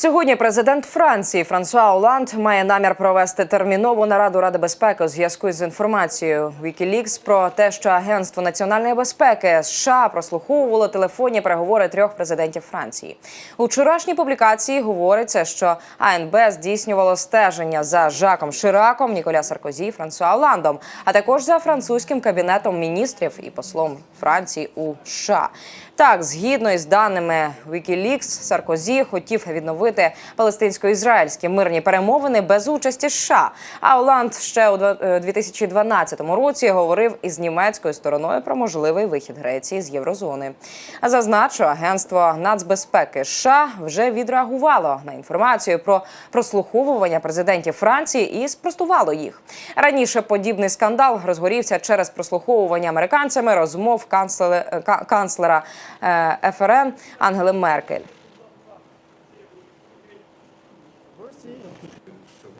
Сьогодні президент Франції Франсуа Оланд має намір провести термінову нараду Ради безпеки у зв'язку з інформацією Wikileaks про те, що Агентство національної безпеки США прослуховувало телефонні переговори трьох президентів Франції. У вчорашній публікації говориться, що АНБ здійснювало стеження за Жаком Шираком, Ніколя Саркозі, і Франсуа Оландом, а також за французьким кабінетом міністрів і послом Франції у США. Так, згідно із даними Wikileaks, Саркозі хотів відновити палестинсько-ізраїльські мирні перемовини без участі США. А Оланд ще у два- е, 2012 році говорив із німецькою стороною про можливий вихід Греції з єврозони. А зазначу, агентство нацбезпеки США вже відреагувало на інформацію про прослуховування президентів Франції і спростувало їх. Раніше подібний скандал розгорівся через прослуховування американцями розмов канцлера, канцлера е, ФРН Ангели Меркель. Росії.